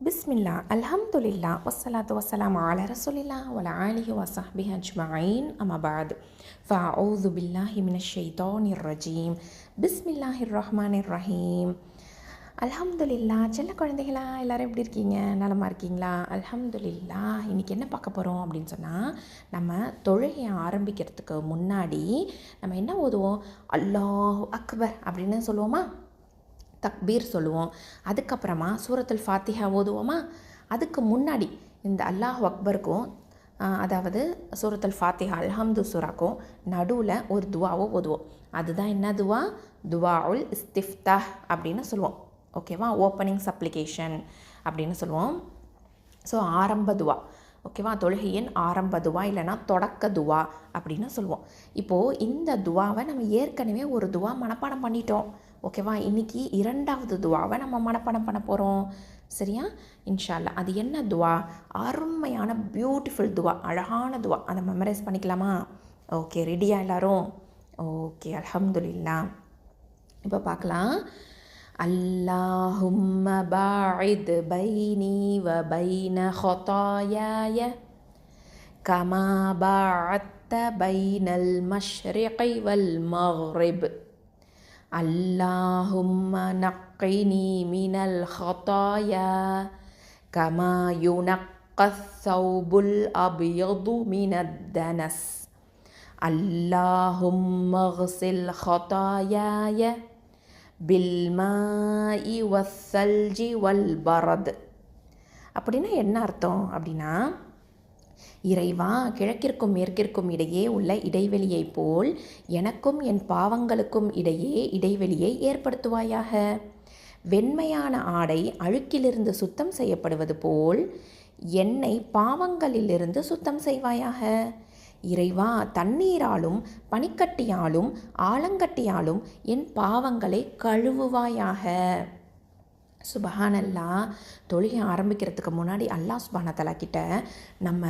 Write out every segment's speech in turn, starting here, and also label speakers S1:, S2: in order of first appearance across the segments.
S1: பிஸ்மில்லா அல்ஹம்துலில்லா வசலாத்து வசலாம் ஆல ரசூலில்லா வல ஆலிஹி வசஹ்பிஹி அஜ்மஈன் அமபாத் பாத் ஃபஅஊது பில்லாஹி மினஷ் ஷைத்தானிர் ரஜீம் ரஹ்மான் இர் ரஹீம் அல்ஹம்துலில்லா செல்ல குழந்தைகளா எல்லாரும் எப்படி இருக்கீங்க? நலமாக இருக்கீங்களா? அல்ஹம்துலில்லா இன்றைக்கி என்ன பார்க்க போகிறோம் அப்படின்னு சொன்னால் நம்ம தொழுகையை ஆரம்பிக்கிறதுக்கு முன்னாடி நம்ம என்ன ஓதுவோம்? அல்லாஹ் அக்பர் அப்படின்னு சொல்லுவோமா? தக்பீர் சொல்லுவோம். அதுக்கப்புறமா சூரத்துல் ஃபாத்திஹா ஓதுவோமா? அதுக்கு முன்னாடி இந்த அல்லாஹ் அக்பருக்கும் அதாவது சூரத்துல் ஃபாத்திஹா அல்ஹம்து சூராக்கும் நடுவில் ஒரு துவாவோ ஓதுவோம். அதுதான் என்ன துவா? துவா உல் இஸ்திஃப்தா அப்படின்னு சொல்லுவோம். ஓகேவா? ஓப்பனிங் சப்ளிகேஷன் அப்படின்னு சொல்லுவோம். ஸோ ஆரம்ப துவா. ஓகேவா? தொழுகையின் ஆரம்ப துவா இல்லைன்னா தொடக்க துவா அப்படின்னு சொல்லுவோம். இப்போது இந்த துவாவை நம்ம ஏற்கனவே ஒரு துவா மனப்பாடம் பண்ணிட்டோம். ஓகேவா? இன்றைக்கி இரண்டாவது துவாவை நம்ம மனப்பாடம் பண்ண போகிறோம் சரியா? இன்ஷா அல்லாஹ் அது என்ன துவா? அருமையான பியூட்டிஃபுல் துவா. அழகான துவா. அதை மெமரைஸ் பண்ணிக்கலாமா? ஓகே ரெடியாக எல்லோரும்? ஓகே அல்ஹம்துலில்லா இப்போ பார்க்கலாம். اللهم باعد بيني وبين خطاياي كما باعدت بين المشرق والمغرب. اللهم نقني من الخطايا كما ينقى الثوب الأبيض من الدنس. اللهم اغسل خطاياي பில்மாயி வசல்ஜி வல் பரத் அப்படின்னா என்ன அர்த்தம்? அப்படின்னா இறைவா கிழக்கிற்கும் மேற்கிற்கும் இடையே உள்ள இடைவெளியைப் போல் எனக்கும் என் பாவங்களுக்கும் இடையே இடைவெளியை ஏற்படுத்துவாயாக. வெண்மையான ஆடை அழுக்கிலிருந்து சுத்தம் செய்யப்படுவது போல் என்னை பாவங்களிலிருந்து சுத்தம் செய்வாயாக. இறைவா தண்ணீராலும் பனிக்கட்டியாலும் ஆலங்கட்டியாலும் என் பாவங்களை கழுவுவாயாக. சுபஹானல்லா. தொழுகை ஆரம்பிக்கிறதுக்கு முன்னாடி அல்லாஹ் சுபான கிட்ட நம்ம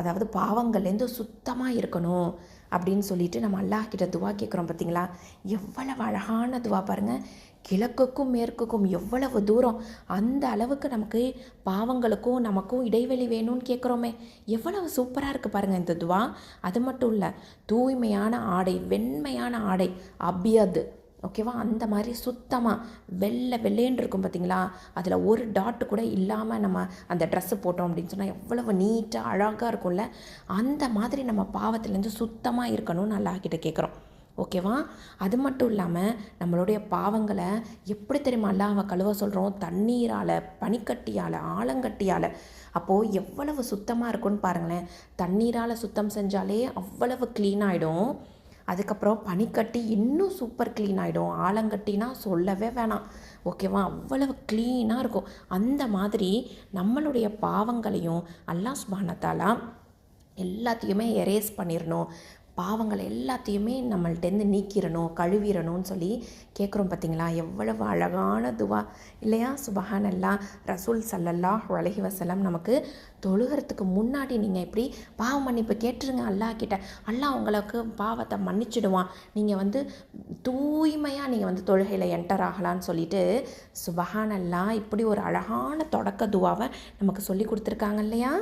S1: அதாவது பாவங்கள்லேருந்து சுத்தமாக இருக்கணும். அப்படின்னு சொல்லிட்டு நம்ம அல்லாஹ் கிட்ட துவா கேட்குறோம் பார்த்தீங்களா எவ்வளவு அழகான துவா பாருங்கள் கிழக்குக்கும் மேற்குக்கும் எவ்வளவு தூரம் அந்த அளவுக்கு நமக்கு பாவங்களுக்கும் நமக்கும் இடைவெளி வேணும்னு கேட்குறோமே எவ்வளவு சூப்பராக இருக்குது பாருங்கள் இந்த துவா. அது மட்டும் இல்லை தூய்மையான ஆடை வெண்மையான ஆடை அபியது. ஓகேவா? அந்த மாதிரி சுத்தமாக வெள்ளை வெள்ளேன்னு இருக்கும் பார்த்தீங்களா அதில் ஒரு டாட்டு கூட இல்லாமல் நம்ம அந்த ட்ரெஸ்ஸு போட்டோம் அப்படின்னு சொன்னால் எவ்வளவு நீட்டாக அழகாக இருக்கும்ல? அந்த மாதிரி நம்ம பாவத்துலேருந்து சுத்தமாக இருக்கணும்னு அல்லாஹ்கிட்ட கேட்குறோம் ஓகேவா? அது மட்டும் இல்லாமல் நம்மளுடைய பாவங்களை எப்படி தெரியுமா அல்லாஹ் கழுவ சொல்கிறோம் தண்ணீரால் பனிக்கட்டியால் ஆலங்கட்டியால். அப்போது எவ்வளவு சுத்தமாக இருக்கும்னு பாருங்களேன். தண்ணீரால் சுத்தம் செஞ்சாலே அவ்வளவு க்ளீன் ஆகிடும் அதுக்கப்புறம் பனிக்கட்டி இன்னும் சூப்பர் க்ளீன் ஆகிடும் ஆலங்கட்டினா சொல்லவே வேணாம். ஓகேவா அவ்வளவு க்ளீனாக இருக்கும். அந்த மாதிரி நம்மளுடைய பாவங்களையும் அல்லாஹ் சுபானத்தாலா எல்லாத்தையுமே எரேஸ் பண்ணிடணும் பாவங்கள் எல்லாத்தையுமே நம்மள்ட்டேருந்து நீக்கிடணும் கழுவிடணும்னு சொல்லி கேட்குறோம் பார்த்தீங்களா எவ்வளவு அழகான துவா. இல்லையா? சுபஹானல்லா ரசூல் சல்லல்லாஹ் உலகி வசலம் நமக்கு தொழுகிறதுக்கு முன்னாடி நீங்கள் இப்படி பாவ மன்னிப்பு கேட்டுருங்க அல்லாஹ் கிட்ட அல்லாஹ் உங்களுக்கு பாவத்தை மன்னிச்சிடுவான். நீங்கள் வந்து தூய்மையாக நீங்கள் வந்து தொழுகையில் என்டர் ஆகலான்னு சொல்லிட்டு சுபஹானல்லா இப்படி ஒரு அழகான தொடக்க துவாவை நமக்கு சொல்லி கொடுத்துருக்காங்க இல்லையா?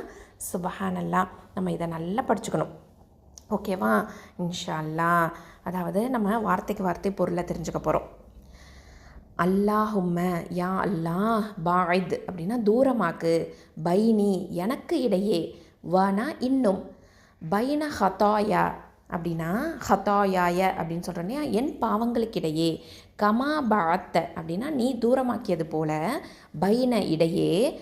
S1: சுபஹானல்லா. நம்ம இதை நல்லா படிச்சுக்கணும். ஓகேவா? இன்ஷா அல்லாஹ் அதாவது நம்ம வார்த்தைக்கு வார்த்தை பொருளை தெரிஞ்சுக்க போகிறோம் அல்லாஹும்ம யா அல்லாஹ் பாய்த் அப்படின்னா தூரமாக்கு. பைனி எனக்கு இடையே. வனா இன்னும். பைன ஹதாயா அப்படின்னா ஹதாயாய அப்படின்னு சொல்கிறோன்னே என் பாவங்களுக்கிடையே. கமா பாத்த அப்படின்னா நீ தூரமாக்கியது போல. பைன இடையே.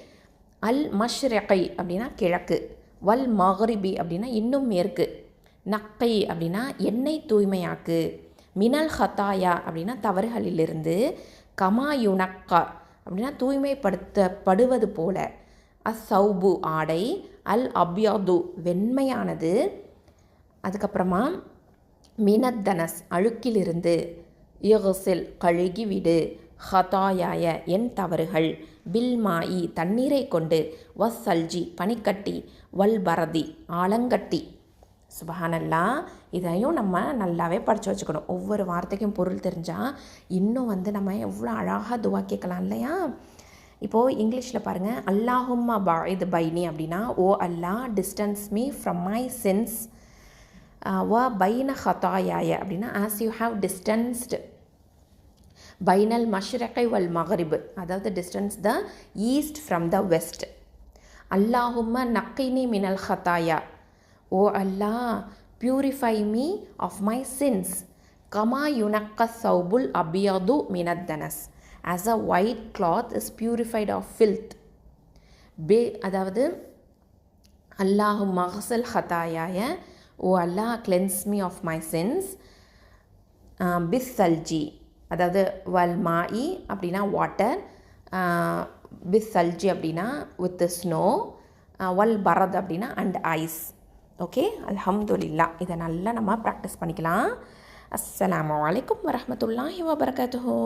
S1: அல் மஷ்ரகை அப்படின்னா கிழக்கு. வல் மஹரிபி அப்படின்னா இன்னும் மேற்கு. நக்கை அப்படின்னா எண்ணெய் தூய்மையாக்கு. மினல் ஹதாயா அப்படின்னா தவறுகளிலிருந்து. கமாயுனக்கா அப்படின்னா தூய்மைப்படுத்தப்படுவது போல. அசௌபு ஆடை அல் அப்யாது வெண்மையானது. அதுக்கப்புறமா மினத்தனஸ் அழுக்கிலிருந்து. யுகசில் கழுகிவிடு. ஹதாயாய என் தவறுகள். பில்மாயி தண்ணீரை கொண்டு. வஸ்ஸல்ஜி பனிக்கட்டி. வல் பரதி ஆலங்கட்டி. சுபஹானல்லா. இதையும் நம்ம நல்லாவே படித்து வச்சுக்கணும். ஒவ்வொரு வார்த்தைக்கும் பொருள் தெரிஞ்சால் இன்னும் வந்து நம்ம எவ்வளோ அழகாக துவா கேட்கலாம் இல்லையா? இப்போது இங்கிலீஷில் பாருங்கள் அல்லாஹும்மா பா இது பைனி அப்படின்னா O Allah distance me from my sins வ பைன ஹதாயாய அப்படின்னா ஆஸ் யூ ஹாவ் டிஸ்டன்ஸ்டு பைனல் மஷ்ரகை வல் மகரிபு. அதாவது distance the east from the west அல்லாஹும்ம நக்கினி மினல் ஹதாயா O Allah purify me of my sins comma யுனக்க சௌபுல் அபியது மினத்தனஸ் as a white cloth is purified of filth பே அதாவது அல்லாஹு மஹசல் ஹதாயாய O Allah cleanse me of my sins பிஸ் சல்ஜி அதாவது வல் மாயி அப்படின்னா வாட்டர் பிஸ் சல்ஜி அப்படின்னா வித் ஸ்னோ வல் பரத் அப்படின்னா அண்ட் ஐஸ் ஓகே அலமதுல்லா இதை நல்லா நம்ம ப்ராக்டிஸ் பண்ணிக்கலாம். அஸ்லாம் வலைக்கம் வரமத்துல்லாஹி வபரகாத்துஹு